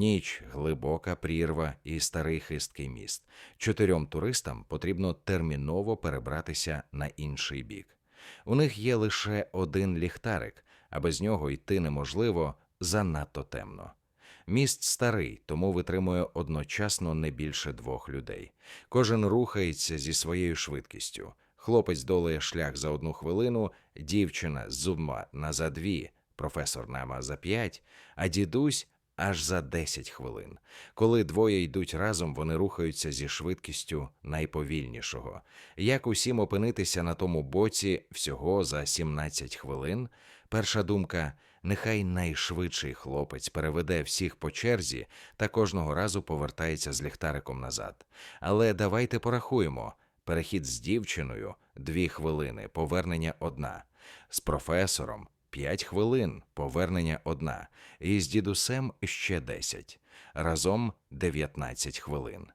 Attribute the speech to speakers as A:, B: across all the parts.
A: Ніч, глибока прірва і старий хисткий міст. Чотирьом туристам потрібно терміново перебратися на інший бік. У них є лише один ліхтарик, а без нього йти неможливо занадто темно. Міст старий, тому витримує одночасно не більше двох людей. Кожен рухається зі своєю швидкістю. Хлопець долає шлях за одну хвилину, дівчина з зума на за дві, професор Нама за п'ять, а дідусь аж за десять хвилин. Коли двоє йдуть разом, вони рухаються зі швидкістю найповільнішого. Як усім опинитися на тому боці всього за 17 хвилин? Перша думка нехай найшвидший хлопець переведе всіх по черзі та кожного разу повертається з ліхтариком назад. Але давайте порахуємо. Перехід з дівчиною дві хвилини, повернення одна, з професором п'ять хвилин, повернення одна, і з дідусем ще десять, разом 19 хвилин.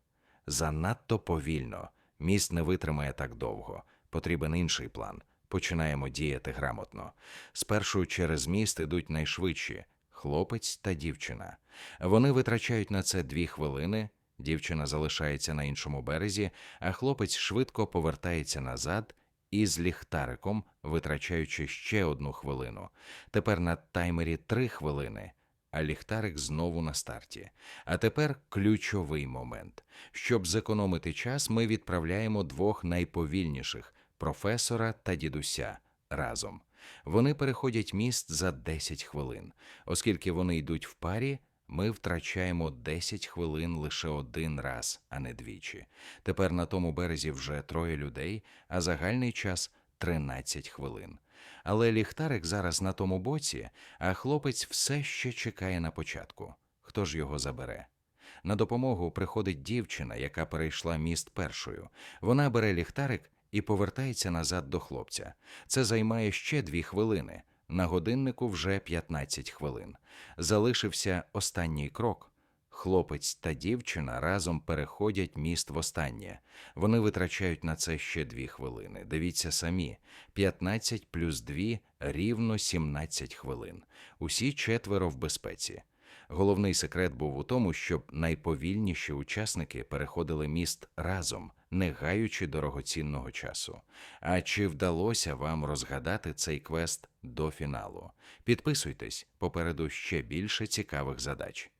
A: Занадто повільно. Міст не витримає так довго. Потрібен інший план. Починаємо діяти грамотно. Спершу через міст ідуть найшвидші хлопець та дівчина. Вони витрачають на це дві хвилини. Дівчина залишається на іншому березі, а хлопець швидко повертається назад із ліхтариком, витрачаючи ще одну хвилину. Тепер на таймері три хвилини, а ліхтарик знову на старті. А тепер ключовий момент. Щоб зекономити час, ми відправляємо двох найповільніших професора та дідуся разом. Вони переходять міст за 10 хвилин. Оскільки вони йдуть в парі, ми втрачаємо 10 хвилин лише один раз, а не двічі. Тепер на тому березі вже троє людей, а загальний час 13 хвилин. Але ліхтарик зараз на тому боці, а хлопець все ще чекає на початку. Хто ж його забере? На допомогу приходить дівчина, яка перейшла міст першою. Вона бере ліхтарик і повертається назад до хлопця. Це займає ще дві хвилини. На годиннику вже 15 хвилин. Залишився останній крок. Хлопець та дівчина разом переходять міст востаннє. Вони витрачають на це ще дві хвилини. Дивіться самі: 15 плюс 2 рівно 17 хвилин. Усі четверо в безпеці. Головний секрет був у тому, щоб найповільніші учасники переходили міст разом, не гаючи дорогоцінного часу. А чи вдалося вам розгадати цей квест до фіналу? Підписуйтесь, попереду ще більше цікавих задач.